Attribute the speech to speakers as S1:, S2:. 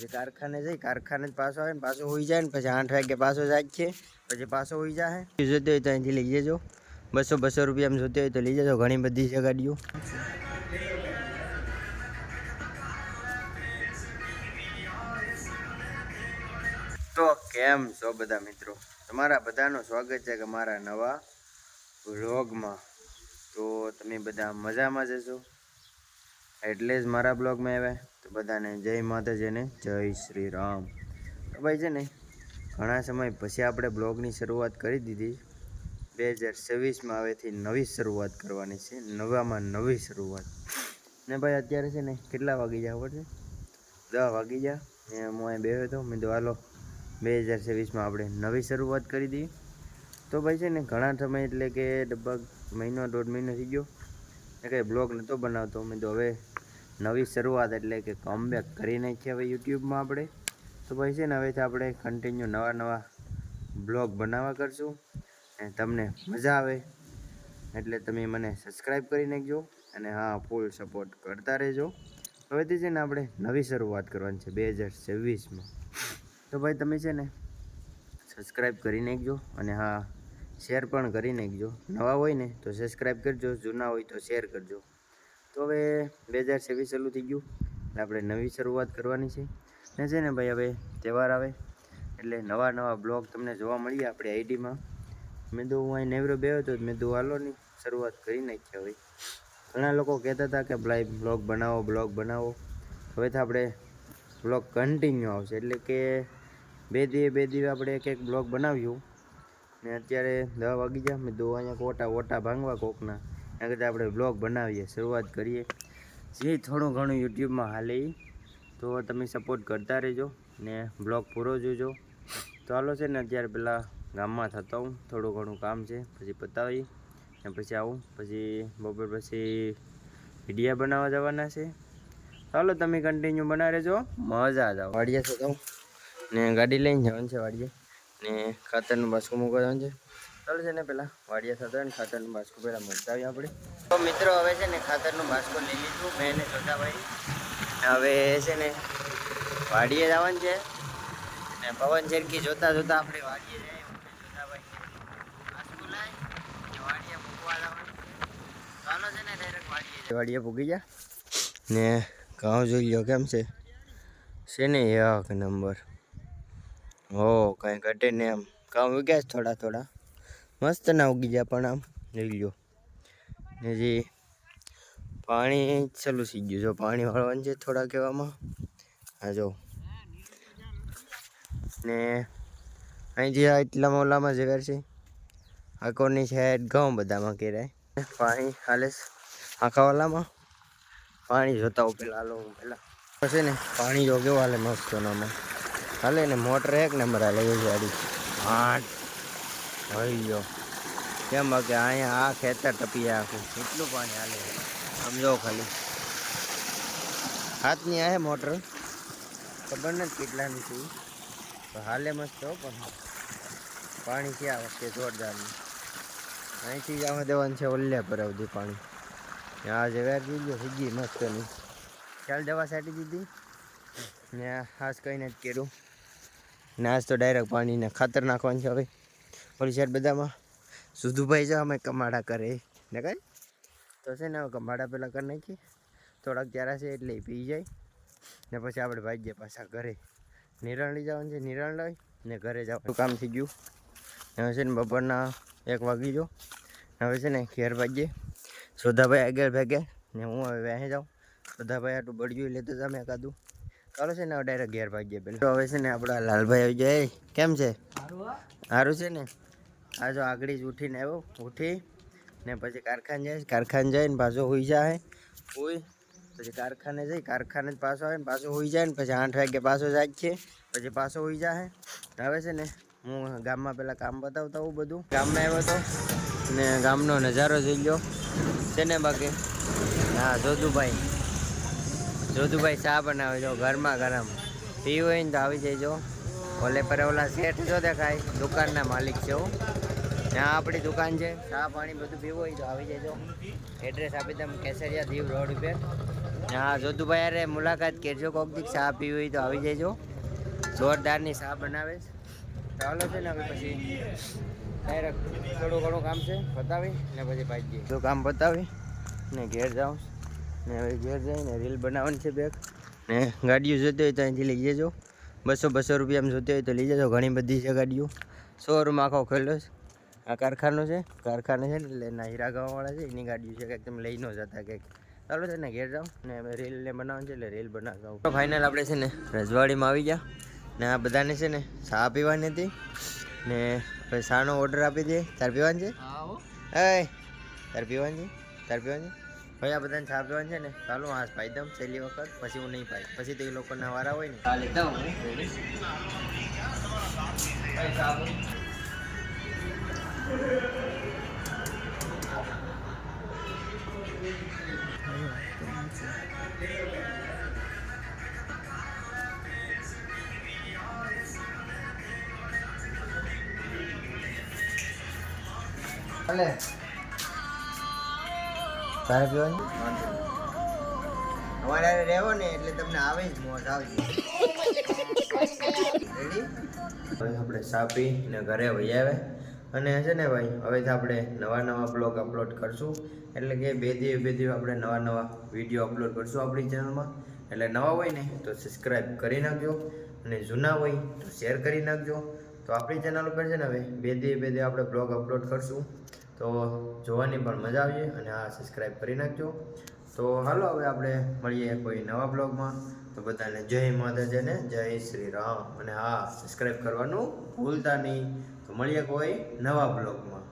S1: પછી કારખાને જઈ, કારખાને જ પાછો આવે ને પાછો હોઈ જાય ને પછી આઠ વાગે પાછો જાય છે પછી પાછો હોઈ જાય જોતી હોય તો અહીંથી લઈ જજો. બસો બસો રૂપિયામાં જોતી હોય તો લઈ જજો, ઘણી બધી છે ગાડીઓ. તો કેમ છો બધા મિત્રો? તમારા બધાનું સ્વાગત છે કે મારા નવા વ્લોગમાં. તો તમે બધા મજામાં જશો એટલે જ મારા બ્લોગમાં આવ્યા. તો બધાને જય માતાજીને જય શ્રી રામ તો ભાઈ છે ને, ઘણા સમય પછી આપણે બ્લોગની શરૂઆત કરી દીધી. બે હજાર છવ્વીસમાં હવેથી નવી શરૂઆત કરવાની છે. નવામાં નવી શરૂઆત. ને ભાઈ અત્યારે છે ને કેટલા વાગી જાય ખબર છે? દસ વાગી જાય ને હું અહીં બે હતો. મેં તો હાલો, બે હજાર છવ્વીસમાં આપણે નવી શરૂઆત કરી દીધી તો ભાઈ છે ને, ઘણા સમય એટલે કે લગભગ મહિનો દોઢ મહિનો થઈ ગયો. કંઈ બ્લોગ નહોતો બનાવતો. મેં તો હવે નવી શરૂઆત એટલે કે કમબેક કરી નાખીએ હવે યુટ્યુબમાં આપણે. તો ભાઈ છે ને હવેથી આપણે કન્ટિન્યુ નવા નવા બ્લોગ બનાવવા કરશું. અને તમને મજા આવે. એટલે તમે મને સબસ્ક્રાઈબ કરી નાખજો અને હા ફૂલ સપોર્ટ કરતા રહેજો. હવેથી છે ને આપણે નવી શરૂઆત કરવાની છે બે હજાર છવ્વીસમાં. તો ભાઈ તમે છે ને સબસ્ક્રાઈબ કરી નાખજો અને હા શેર પણ કરી નાખજો. નવા હોય ને તો સબસ્ક્રાઈબ કરજો, જૂના હોય તો શેર કરજો. તો હવે બે હજાર છવ્વીસ ચાલુ થઈ ગયું. આપણે નવી શરૂઆત કરવાની છે. ને છે ને ભાઈ, હવે તહેવાર આવે. એટલે નવા નવા બ્લોગ તમને જોવા મળીએ આપણી આઈડીમાં મેં. તો હું અહીં નેવરો બે હતો મેં તો હાલોની શરૂઆત કરી નાખી હવે. ઘણા લોકો કહેતા હતા કે, ભાઈ, બ્લોગ બનાવો બ્લોગ બનાવો. હવે તો આપણે બ્લોગ કન્ટિન્યુ આવશે. એટલે કે બે દિવસ બે દિવસ આપણે એક એક બ્લોગ બનાવ્યું. ને અત્યારે દવા વાગી જાય મેં દો અહીંયા કોટા ઓટા ભાંગવા કોકના. એના કરતાં આપણે બ્લોગ બનાવીએ, શરૂઆત કરીએ. જે થોડું ઘણું યુટ્યુબમાં હાલે તો તમે સપોર્ટ કરતા રહેજો ને બ્લોગ પૂરો જોજો. તો હાલો છે ને અત્યારે પેલા ગામમાં થતો હું થોડું ઘણું કામ છે, પછી પતાવી ને પછી આવું. પછી બપોર પછી વિડીયા બનાવવા જવાના છે. ચાલો તમે કન્ટિન્યુ બનાવી રહેજો. મજા જ આવે. વાડીએ થતો ને ગાડી લઈને જવાનું છે વાડીએ. ને ખાતરનું બાસકું મૂકવા જવાનું છે. ચાલો છે ને પેલા વાડિયા સાથે હોય ને ખાતરનું બાસકું પહેલાં મૂકતા આપણે. તો મિત્રો હવે છે ને ખાતરનું બાસકું લઈ લીધું મેં એને જોતાભાઈ હવે છે ને વાડીએ જવાનું છે. ને પવન ઝેરકી જોતા જોતા આપણે વાડીએ જઈએ. વાડીએ પૂગી જા ને ઘઉં જોઈ લો કેમ છે? છે ને એક નંબર. હો, કંઈ ઘટે ને આમ કામ ઉગ્યા થોડા થોડા. મસ્ત ના ઉગી ગયા પણ આમ. લઈ ગયો ને જે પાણી ચાલુ થઈ ગયું. જો પાણી વાળવાનું છે થોડા કહેવામાં. હા, જો. ને અહીંથી આ એટલામાં ઓલામાં જગ્યા છે આકોની સાઈડ ઘઉં બધામાં કેરાય. પાણી હાલે છે આખા ઓલામાં. પાણી જોતા હું પેલા, હાલો હું પેલા. છે ને પાણી જો કેવું હાલે મસ્ત સોનામાં હાલે ને મોટર એક નંબર હાલે એ ગાડી આઠ. હોય કેમ કે અહીંયા આ ખેતર ટપી આખું? કેટલું પાણી હાલે. સમજો ખાલી. હાથની આ મોટર? ખબર નથી કેટલાની છે તો હાલે મસ્ત હો પણ. પાણી આ વખતે જોરદારનું? અહીંથી જ આમાં દેવાનું છે ઓલ્યા પર સુધી પાણી. આ જગ્યા દીધું સીધી મસ્તની. ચાલ દવા સાટી દીધી. ને હાસ કંઈ નથી કર્યું. ને આજ તો ડાયરેક્ટ પાણીને ખાતર નાખવાનું છે હવે. ઓલી સાઈડ બધામાં. સુધુભાઈ છે, અમે કમાડા કરે. ને કાંઈ? તો છે ને હવે કમાડા પહેલાં કરી નાખીએ. થોડાક ત્યારા છે એટલે પી જાય. ને પછી આપણે ભાગીએ પાછા ઘરે. નિરણ લઈ જવાનું છે નિરણ લઈ ને ઘરે જવાનું. કામ થઈ ગયું. હવે છે ને બપોરના એક વાગી જો હવે છે ને ઘેર ભાગીએ સોધાભાઈ આગળ ભાગે ને હું હવે વહેં જાઉં. સોધાભાઈ આટલું બળ્યું લેતો તમે એકાદું ચાલો છે ને હવે ડાયરેક્ટ ઘેર ભાગીએ પેલા. હવે છે ને આપણા લાલભાઈ આવી જાય કેમ છે? સારું છે ને? આ જો આગળ જ ઉઠીને આવ્યો ઉઠી ને પછી કારખાને જાય કારખાને જઈને પાછો હોઈ જાય. હોય પછી કારખાને જઈ કારખાને જ પાછો આવે ને પાછો હોઈ જાય ને પછી આઠ વાગે પાછો જાય છે પછી પાછો હોઈ જાય. હવે છે ને હું ગામમાં પેલા કામ બતાવતા હોઉં બધું. ગામમાં આવ્યો હતો ને ગામનો નજારો જોઈ ગયો છે ને બાકી? હા જોધુભાઈ જોધુભાઈ ચા બનાવે જો ઘરમાં ગરમ. પીવું હોય ને તો આવી જજો ઓલે પર ઓલા શેઠ જો દેખાય. દુકાનના માલિક છે હું. ત્યાં આપણી દુકાન છે. ચા પાણી બધું પીવું હોય તો આવી જજો એડ્રેસ આપી દઉં કેસરિયા દીવ રોડ ઉપર. હા જોધુભાઈ અરે મુલાકાત કરજો કોક દીક ચા પીવી હોય તો આવી જજો જોરદારની ચા બનાવે ચાલો છે ને હવે પછી ડાયરેક્ટ થોડું ઘણું કામ છે. પતાવી ને પછી ભાઈ તો કામ પતાવી ને ઘેર જાઉં ને હવે ઘેર જઈને રીલ બનાવવાની છે બેગ. ને ગાડીઓ જોતી હોય તો અહીંથી લઈ જજો. બસો બસો રૂપિયામાં જોતી હોય તો લઈ જજો. ઘણી બધી છે ગાડીઓ. શોરૂમ આખો ખોલ્યો છે. આ કારખાનો છે. કારખાનું છે ને એટલે એના હીરા ગામવાળા છે. એની ગાડીઓ છે કંઈક તમે લઈ ન જતા કંઈક ચાલો છે ને ઘેર જાઉં ને હવે રીલને બનાવવાનું છે એટલે રીલ બનાવ ફાઇનલ આપણે છે ને રજવાડીમાં આવી ગયા. ને આ બધાને છે ને ચા પીવાની હતી. ને પછી શાનો ઓર્ડર આપી દે. તાર પીવાની છે? તાર પીવાની છે? તાર પીવાની છે? ભાઈ, આ બધાને પીવાની છે ને? ચાલો, આ પાઈ દઉં છેલ્લી વખત, પછી હું નહીં પાઈ પછી તો એ લોકોના વારા હોય ને. ચાલે તારે પીવાની? અમારે રહેવો ને એટલે તમને આવે જ મોજ હવે આપણે ચા પી ને ઘરે વહી આવે. અને છે ને ભાઈ હવેથી આપણે નવા નવા બ્લોગ અપલોડ કરશું. એટલે કે બે દિવસ બે દિવસ આપણે નવા નવા વીડિયો અપલોડ કરશું આપણી ચેનલમાં એટલે નવા હોય ને તો સબસ્ક્રાઈબ કરી નાખજો. અને જૂના હોય તો શેર કરી નાખજો. તો આપણી ચેનલ ઉપર છે ને હવે બે દિવસ બે દિવસ આપણે બ્લોગ અપલોડ કરશું. તો જોવાની પણ મજા આવશે અને આ સબસ્ક્રાઈબ કરી નાખજો. તો હાલો હવે આપણે મળીએ કોઈ નવા બ્લોગમાં તો બધાને જય માતાજી અને જય શ્રી રામ. અને હા સબસ્ક્રાઈબ કરવાનું ભૂલતા નહીં. તો મળીએ કોઈ નવા બ્લોગમાં